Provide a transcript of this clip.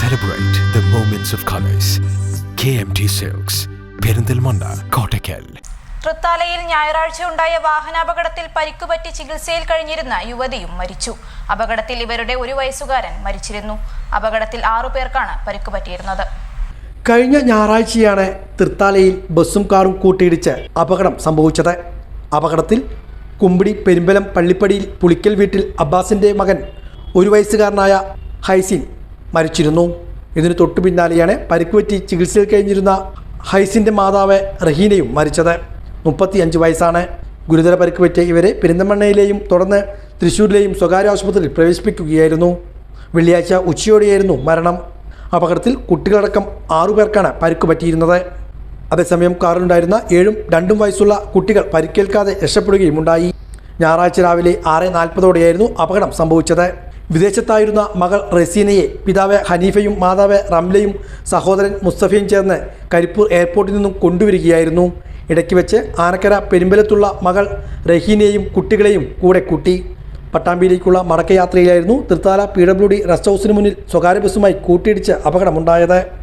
Celebrate the moments of colors. KMT Silks, Perinthalmanna Kottakkal തൃത്താലയിൽ ഞായറാഴ്ച ഉണ്ടായ വാഹനാപകടത്തിൽ പരിക്കുപറ്റി ചികിത്സയിൽ കഴിഞ്ഞിരുന്ന യുവതിയും മരിച്ചു. അപകടത്തിൽ ഇവരുടെ ഒരു വയസ്സുകാരൻ മരിച്ചിരുന്നു. അപകടത്തിൽ ആറു പേർക്കാണ് പരിക്കുപറ്റിയിരുന്നത്. കഴിഞ്ഞ ഞായറാഴ്ചയാണ് തൃത്താലയിൽ ബസ്സും കാറും കൂട്ടിയിടിച്ച് അപകടം സംഭവിച്ചത്. അപകടത്തിൽ കുമ്പിടി പെരുമ്പലം പള്ളിപ്പടിയിൽ പുളിക്കൽ വീട്ടിൽ അബ്ബാസിന്റെ മകൻ ഒരു വയസ്സുകാരനായ ഹൈസിൻ മരിച്ചിരുന്നു. ഇതിന് തൊട്ടു പിന്നാലെയാണ് പരിക്കുപറ്റി ചികിത്സയിൽ കഴിഞ്ഞിരുന്ന ഹൈസിന്റെ മാതാവ് റഹീനയും മരിച്ചത്. മുപ്പത്തിയഞ്ച് വയസ്സാണ്. ഗുരുതര പരിക്ക് ഇവരെ പെരിന്തമണ്ണയിലെയും തുടർന്ന് തൃശ്ശൂരിലെയും സ്വകാര്യ ആശുപത്രിയിൽ പ്രവേശിപ്പിക്കുകയായിരുന്നു. വെള്ളിയാഴ്ച ഉച്ചയോടെയായിരുന്നു മരണം. അപകടത്തിൽ കുട്ടികളടക്കം ആറുപേർക്കാണ് പരിക്ക് പറ്റിയിരുന്നത്. അതേസമയം കാറിലുണ്ടായിരുന്ന ഏഴും രണ്ടും വയസ്സുള്ള കുട്ടികൾ പരിക്കേൽക്കാതെ രക്ഷപ്പെടുകയുമുണ്ടായി. ഞായറാഴ്ച രാവിലെ ആറ് നാൽപ്പതോടെയായിരുന്നു അപകടം സംഭവിച്ചത്. വിദേശത്തായിരുന്ന മകൾ റസീനയെ പിതാവ് ഹനീഫയും മാതാവ് റംലയും സഹോദരൻ മുസ്തഫയും ചേർന്ന് കരിപ്പൂർ എയർപോർട്ടിൽ നിന്നും കൊണ്ടുവരികയായിരുന്നു. ഇടയ്ക്ക് വെച്ച് ആനക്കര പെരുമ്പലത്തുള്ള മകൾ റഹീനയെയും കുട്ടികളെയും കൂടെ കൂട്ടി. പട്ടാമ്പിയിലേക്കുള്ള മടക്കയാത്രയിലായിരുന്നു Thrithala P W D rest ഹൗസിന് മുന്നിൽ സ്വകാര്യ ബസ്സുമായി കൂട്ടിയിടിച്ച് അപകടമുണ്ടായത്.